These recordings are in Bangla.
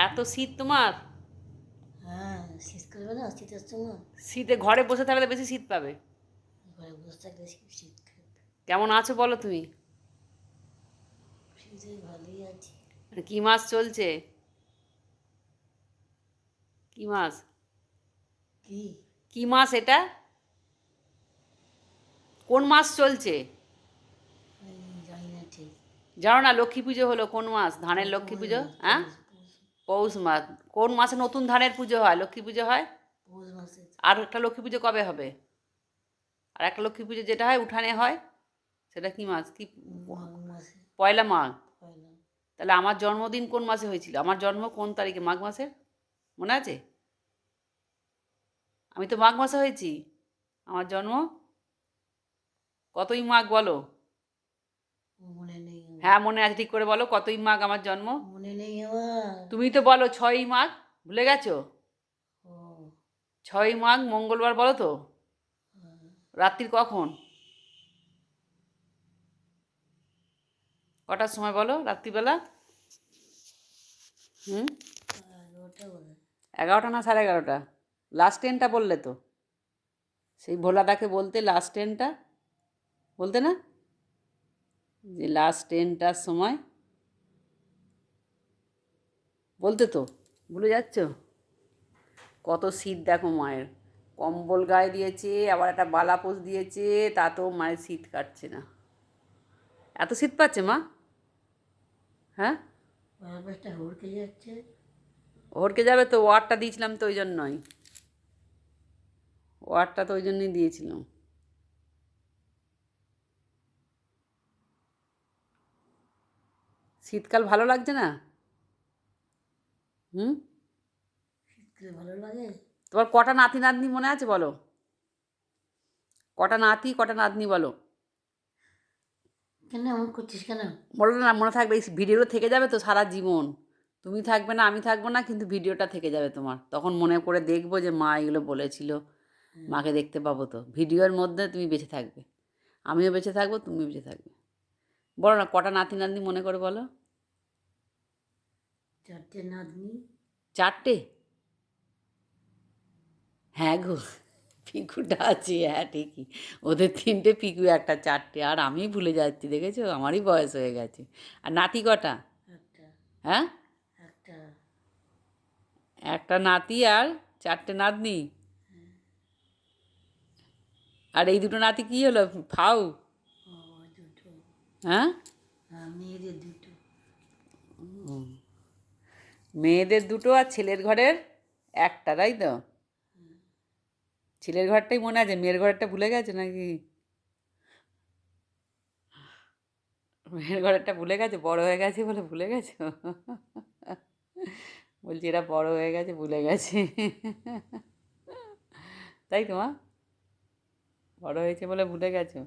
এত শীত তোমার? হ্যাঁ শীত না শীতের সময় শীতে ঘরে বসে থাকলে বেশি শীত পাবে? ঘরে বসে থাকলে শীত- শীত কেমন আছো বলো তুমি? ভালোই আছি। কি মাস চলছে? কি মাস কি? কি মাস এটা? কোন মাস চলছে? জানো না লক্ষ্মী পুজো হলো কোন মাস ধানের লক্ষ্মী পুজো হ্যাঁ? পৌষ মাস কোন মাসে নতুন ধানের পুজো হয়? লক্ষ্মী পুজো হয়? আর একটা লক্ষ্মী পুজো কবে হবে? আর একটা লক্ষ্মী পুজো যেটা হয় উঠানে হয় সেটা কি মাস? কি পয়লা মাঘ। তাহলে আমার জন্মদিন কোন মাসে হয়েছিল? আমার জন্ম কোন তারিখে? মাঘ মাসের? মনে আছে? আমি তো মাঘ মাসে হয়েছি। আমার জন্ম কতই মাঘ বলো? মনে। হ্যাঁ মনে আছে ঠিক করে বলো কতই মাঘ আমার জন্ম? মনে নেই তুমি তো বলো ছয়ই মাঘ ভুলে গেছো? ও। ছয়ই মাঘ মঙ্গলবার বলো তো। রাত্রির কখন? কটার সময় বলো রাত্রিবেলা? হুম? এগারোটা না সাড়ে এগারোটা? লাস্ট ট্রেনটা বললে তো। সেই ভোলাদাকে বলতে লাস্ট ট্রেনটা বলতে না? যে লাস্ট ট্রেনটার সময়। বলতে তো ভুলে যাচ্ছ? কত শীত দেখো মায়ের। কম্বল গায়ে দিয়েছে আবার একটা বালাপোষ দিয়েছে তাতেও মায়ের শীত কাটছে না। এত শীত পাচ্ছে মা? হ্যাঁ? হড়কে যাচ্ছে। ওরকে যাবে তো ওয়ারটা দিয়েছিলাম তো ওই জন্যই। ওয়ারটা তো ওই জন্যই দিয়েছিলাম। শীতকাল ভালো লাগছে না? হুম? ভালো লাগে? তোমার কটা নাতি নাতনি মনে আছে বলো? কটা নাতি কটা নাতনি বলো? কেন? এমন করছিস কেন? বলো না মনে থাকবে এই ভিডিওটা থেকে যাবে তো সারা জীবন। তুমি থাকবে না আমি থাকব না কিন্তু ভিডিওটা থেকে যাবে তোমার। তখন মনে করে দেখব যে মা এগুলো বলেছিল। মাকে দেখতে পাবো তো। ভিডিওর মধ্যে তুমি বেঁচে থাকবে। আমিও বেঁচে থাকব তুমিও বেঁচে থাকবে। বলো না কটা নাতি নাতনি মনে করে বলো? চারটে নাতনি। চারটে? হ্যাঁ গো পিকুটা আছে হ্যাঁ ঠিকই। ওদের তিনটে পিকু একটা চারটে। আর আমি ভুলে যাচ্ছি দেখেছ? আমারই বয়স হয়ে গেছে। আর নাতি কটা? হ্যাঁ? একটা। নাতি আর চারটে নাতনি? আর এই দুটো নাতি কি হলো? ফাউ? হ্যাঁ? আর মেয়েদের দুটো আর ছেলের ঘরের একটা, তাই তো? ছেলের ঘরটাই মনে আছে? মেয়ের ঘরেরটা ভুলে গেছে নাকি? মেয়ের ঘরেরটা ভুলে গেছে? বড় হয়ে গেছে বলে ভুলে গেছে? বলছি এরা বড় হয়ে গেছে, ভুলে গেছে। তাই তো, মা? বড় হয়েছে বলে ভুলে গেছো।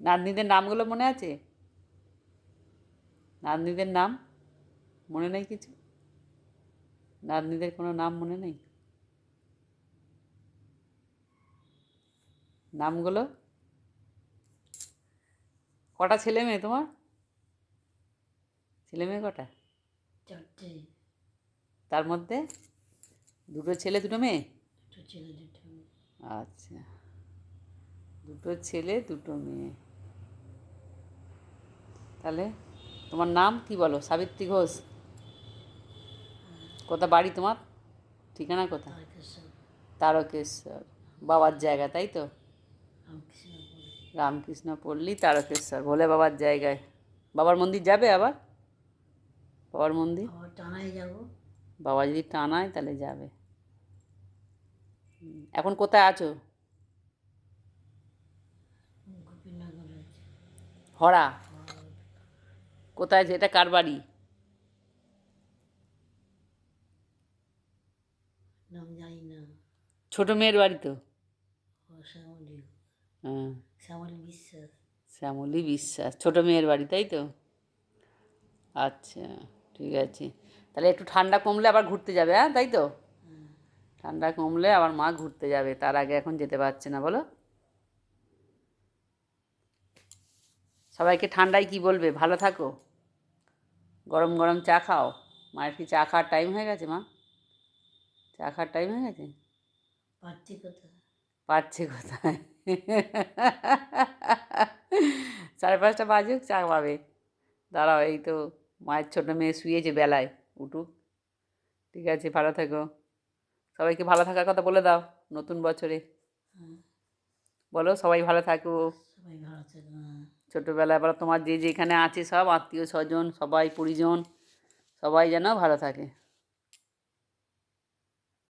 নাতনিদের নামগুলো মনে আছে? নাতনিদের নাম? মনে নেই কিছু? নাতনিদের কোনো নাম মনে নেই? নামগুলো? কটা ছেলে মেয়ে তোমার? ছেলে মেয়ে কটা? তার মধ্যে? দুটো ছেলে দুটো মেয়ে। আচ্ছা। দুটো ছেলে দুটো মেয়ে। তাহলে তোমার নাম কি বলো? সাবিত্রী ঘোষ। কোথা বাড়ি তোমার? ঠিকানা কোথা তারকেশ্বর। বাবার জায়গা তাই তো? রামকৃষ্ণ পল্লী তারকেশ্বর। ভোলে বাবার জায়গায়। বাবার মন্দির যাবে আবার? বাবার মন্দির? টানায় যাব। বাবা যদি টানায় তাহলে যাবে। এখন কোথায় আছো? হরা। কোথায় আছে? এটা কার বাড়ি? নাম জানি না। ছোট মেয়ের বাড়ি তো শ্যামলী। হ্যাঁ। শ্যামলী বিশ্বাস। শ্যামলী বিশ্বাস। ছোট মেয়ের বাড়ি তাই তো? আচ্ছা ঠিক আছে। তাহলে একটু ঠান্ডা কমলে আবার ঘুরতে যাবে হ্যাঁ তাই তো? ঠান্ডা কমলে আবার মা ঘুরতে যাবে তার আগে এখন যেতে পারছে না বলো। সবাইকে ঠান্ডায় কি বলবে? ভালো থাকো। গরম গরম চা খাও। মায়ের কি চা খাওয়ার টাইম হয়ে গেছে মা? চা খাওয়ার টাইম হয়ে গেছে? পাচ্ছি কোথায়? পাচ্ছে কোথায়? সাড়ে পাঁচটা বাজুক চা পাবে। দাঁড়াও এই তো মায়ের ছোটো মেয়ে শুয়েছে বেলায়। উঠুক। ঠিক আছে ভালো থেকো। সবাইকে ভালো থাকার কথা বলে দাও নতুন বছরে। হ্যাঁ। বলো সবাই ভালো থাকো। সবাই ভালো থাকো হ্যাঁ। ছোটোবেলায় বলো তোমার যে যেখানে আছে সব আত্মীয় স্বজন সবাই পরিজন সবাই যেন ভালো থাকে।